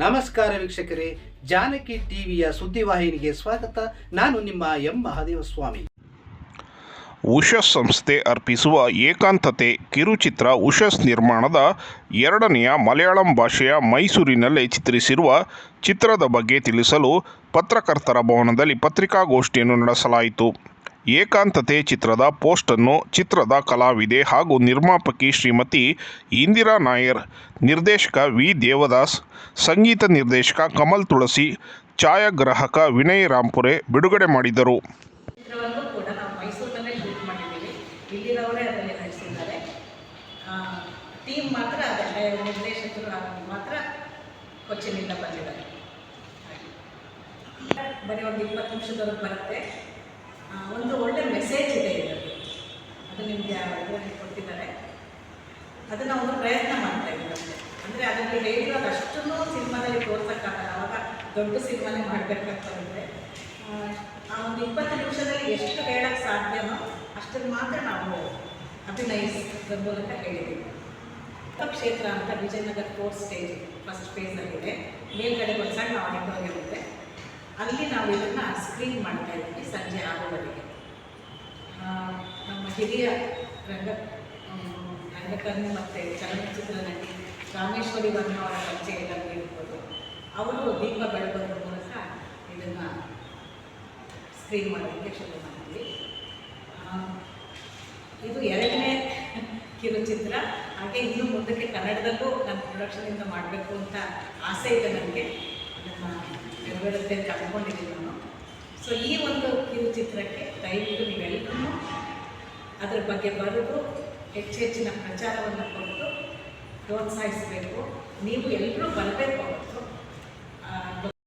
ನಮಸ್ಕಾರ ವೀಕ್ಷಕರೇ, ಜಾನಕಿ ಟಿವಿಯ ಸುದ್ದಿವಾಹಿನಿಗೆ ಸ್ವಾಗತ. ನಾನು ನಿಮ್ಮ ಎಂ ಮಹಾದೇವ ಸ್ವಾಮಿ ಉಷಸ್ ಸಂಸ್ಥೆ ಅರ್ಪಿಸುವ ಏಕಾಂತತೆ ಕಿರುಚಿತ್ರ ಉಷಸ್ ನಿರ್ಮಾಣದ ಎರಡನೆಯ ಮಲಯಾಳಂ ಭಾಷೆಯ ಮೈಸೂರಿನಲ್ಲೇ ಚಿತ್ರಿಸಿರುವ ಚಿತ್ರದ ಬಗ್ಗೆ ತಿಳಿಸಲು ಪತ್ರಕರ್ತರ ಭವನದಲ್ಲಿ ಪತ್ರಿಕಾಗೋಷ್ಠಿಯನ್ನು ನಡೆಸಲಾಯಿತು. ಏಕಾಂತತೆ ಚಿತ್ರದ ಪೋಸ್ಟನ್ನು ಚಿತ್ರದ ಕಲಾವಿದೆ ಹಾಗೂ ನಿರ್ಮಾಪಕಿ ಶ್ರೀಮತಿ ಇಂದಿರಾ ನಾಯರ್, ನಿರ್ದೇಶಕ ವಿ. ದೇವದಾಸ್, ಸಂಗೀತ ನಿರ್ದೇಶಕ ಕಮಲ್ ತುಳಸಿ, ಛಾಯಾಗ್ರಾಹಕ ವಿನಯ್ ರಾಂಪುರೆ ಬಿಡುಗಡೆ ಮಾಡಿದರು. ಬರೀ ಒಂದು ಇಪ್ಪತ್ತು ನಿಮಿಷದವರೆಗೆ ಬರುತ್ತೆ. ಒಂದು ಒಳ್ಳೆ ಮೆಸೇಜ್ ಇದೆ ಇದರಲ್ಲಿ ಅದು ನಿಮಗೆ ಇದರಲ್ಲಿ ಕೊಟ್ಟಿದ್ದಾರೆ. ಅದನ್ನು ಒಂದು ಪ್ರಯತ್ನ ಮಾಡ್ತಾ ಇದ್ದಾರೆ ಅಂದರೆ ಅದರಲ್ಲಿ ಹೇಳಿರೋದು ಅಷ್ಟನ್ನು ಸಿನಿಮಾದಲ್ಲಿ ತೋರ್ಸೋಕ್ಕಾಗಲ್ಲ. ಅವಾಗ ದೊಡ್ಡ ಸಿನಿಮಾನೇ ಮಾಡಬೇಕಾಗ್ತದೆ ಆ ಒಂದು ಇಪ್ಪತ್ತು ನಿಮಿಷದಲ್ಲಿ ಎಷ್ಟು ಹೇಳಕ್ಕೆ ಸಾಧ್ಯನೋ ಅಷ್ಟನ್ನು ಮಾತ್ರ ನಾವು ಅಭಿನಯಿಸಿದ ಮೂಲಕ ಹೇಳಿದ್ದೀವಿ. ಕ್ಷೇತ್ರ ಅಂತ ವಿಜಯನಗರ ಫೋರ್ತ್ ಸ್ಟೇಜ್, ಫಸ್ಟ್ ಫೇಸಲ್ಲಿದೆ ಮೇಲ್ಗಡೆ ಒಂದು ಸಣ್ಣ ಆಡಿಟೋರಿಯಂ ಅಲ್ಲಿ ನಾವು ಇದನ್ನು ಸ್ಕ್ರೀನ್ ಮಾಡ್ತಾ ಇದ್ದೀವಿ ಸಂಜೆ ಆರೂವರೆಗೆ. ಆ, ನಮ್ಮ ಹಿರಿಯ ರಂಗ ರಂಗಕರ್ಮಿ ಮತ್ತು ಚಲನಚಿತ್ರ ನಟಿ ರಾಮೇಶ್ವರಿ ವರ್ಮ ಅವರ ಪರಿಚಯ ಇರ್ಬೋದು. ಅವರು ದೀಪ ಬೆಳಗೋದ್ರ ಮೂಲಕ ಇದನ್ನು ಸ್ಕ್ರೀನ್ ಮಾಡೋದಕ್ಕೆ ಶುರು ಮಾಡಿದ್ವಿ. ಇದು ಎರಡನೇ ಕಿರುಚಿತ್ರ. ಹಾಗೆ ಇನ್ನು ಮುಂದಕ್ಕೆ ಕನ್ನಡದಲ್ಲೂ ನನ್ನ ಪ್ರೊಡಕ್ಷನಿಂದ ಮಾಡಬೇಕು ಅಂತ ಆಸೆ ಇದೆ ನನಗೆ. ಅದನ್ನು ನೆರವೇರುತ್ತೆ ಅಂತ ಅಂದ್ಕೊಂಡಿದ್ದೀನಿ ನಾನು. ಸೊ ಈ ಒಂದು ಕಿರುಚಿತ್ರಕ್ಕೆ ದಯವಿಟ್ಟು ನೀವೆಲ್ಲರೂ ಅದ್ರ ಬಗ್ಗೆ ಬರೆದು ಹೆಚ್ಚು ಹೆಚ್ಚಿನ ಪ್ರಚಾರವನ್ನು ಕೊಟ್ಟು ಪ್ರೋತ್ಸಾಹಿಸಬೇಕು. ನೀವು ಎಲ್ಲರೂ ಬರಬೇಕು.